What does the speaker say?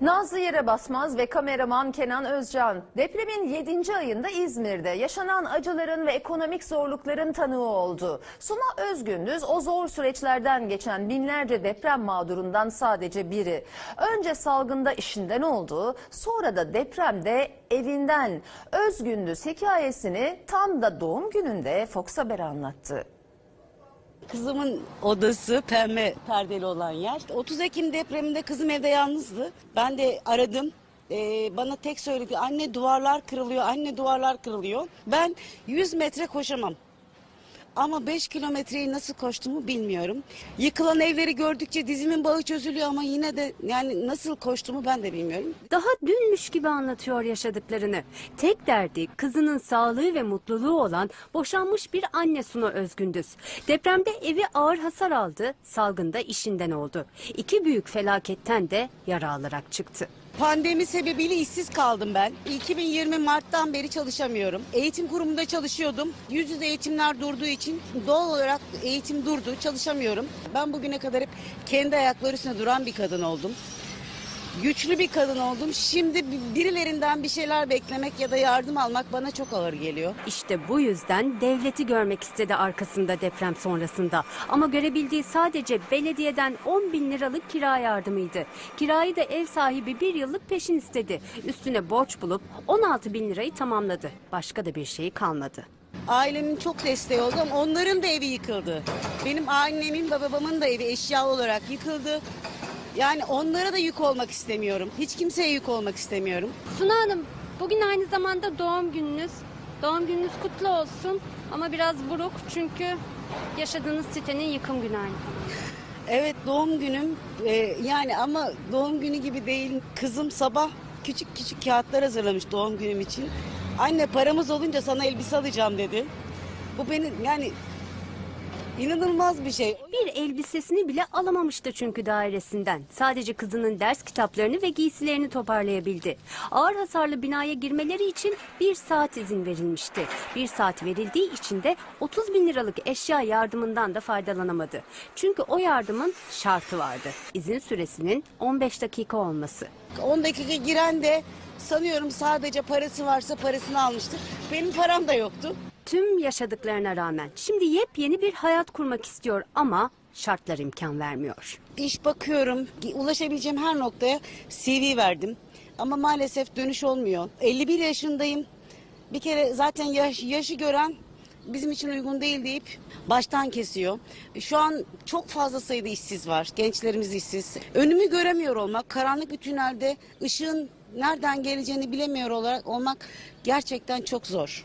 Nazlı Yere Basmaz ve kameraman Kenan Özcan depremin 7. ayında İzmir'de yaşanan acıların ve ekonomik zorlukların tanığı oldu. Suna Özgündüz o zor süreçlerden geçen binlerce deprem mağdurundan sadece biri. Önce salgında işinden oldu, sonra da depremde evinden. Özgündüz hikayesini tam da doğum gününde Fox Haber'e anlattı. Kızımın odası pembe perdeli olan yer. İşte 30 Ekim depreminde kızım evde yalnızdı. Ben de aradım. Ee, bana tek söyledi anne duvarlar kırılıyor, anne duvarlar kırılıyor. Ben 100 metre koşamam. Ama 5 kilometreyi nasıl koştuğumu bilmiyorum. Yıkılan evleri gördükçe dizimin bağı çözülüyor ama yine de yani nasıl koştuğumu ben de bilmiyorum. Daha dünmüş gibi anlatıyor yaşadıklarını. Tek derdi kızının sağlığı ve mutluluğu olan boşanmış bir anne Suna Özgündüz. Depremde evi ağır hasar aldı, salgında işinden oldu. İki büyük felaketten de yara alarak çıktı. Pandemi sebebiyle işsiz kaldım ben. 2020 Mart'tan beri çalışamıyorum. Eğitim kurumunda çalışıyordum. Yüz yüze eğitimler durduğu için doğal olarak eğitim durdu. Çalışamıyorum. Ben bugüne kadar hep kendi ayakları üstünde duran bir kadın oldum. Güçlü bir kadın oldum. Şimdi birilerinden bir şeyler beklemek ya da yardım almak bana çok ağır geliyor. İşte bu yüzden devleti görmek istedi arkasında deprem sonrasında. Ama görebildiği sadece belediyeden 10 bin liralık kira yardımıydı. Kirayı da ev sahibi bir yıllık peşin istedi. Üstüne borç bulup 16 bin lirayı tamamladı. Başka da bir şey kalmadı. Ailemin çok desteği oldu ama onların da evi yıkıldı. Benim annemin babamın da evi eşya olarak yıkıldı. Yani onlara da yük olmak istemiyorum. Hiç kimseye yük olmak istemiyorum. Suna Hanım, bugün aynı zamanda doğum gününüz. Doğum gününüz kutlu olsun ama biraz buruk çünkü yaşadığınız sitenin yıkım günü aynı zamanda. Evet doğum günüm e, yani ama doğum günü gibi değil. Kızım sabah küçük küçük kağıtlar hazırlamış doğum günüm için. Anne paramız olunca sana elbise alacağım dedi. Bu beni yani inanılmaz bir şey. Bir elbisesini bile alamamıştı çünkü dairesinden. Sadece kızının ders kitaplarını ve giysilerini toparlayabildi. Ağır hasarlı binaya girmeleri için bir saat izin verilmişti. Bir saat verildiği için de 30 bin liralık eşya yardımından da faydalanamadı. Çünkü o yardımın şartı vardı. İzin süresinin 15 dakika olması. 10 dakika giren de sanıyorum sadece parası varsa parasını almıştır. Benim param da yoktu. Tüm yaşadıklarına rağmen şimdi yepyeni bir hayat kurmak istiyor ama şartlar imkan vermiyor. İş bakıyorum, ulaşabileceğim her noktaya CV verdim. Ama maalesef dönüş olmuyor. 51 yaşındayım. Bir kere zaten yaş, yaşı gören bizim için uygun değil deyip baştan kesiyor. Şu an çok fazla sayıda işsiz var. Gençlerimiz işsiz. Önümü göremiyor olmak, karanlık bir tünelde ışığın nereden geleceğini bilemiyor olarak olmak gerçekten çok zor.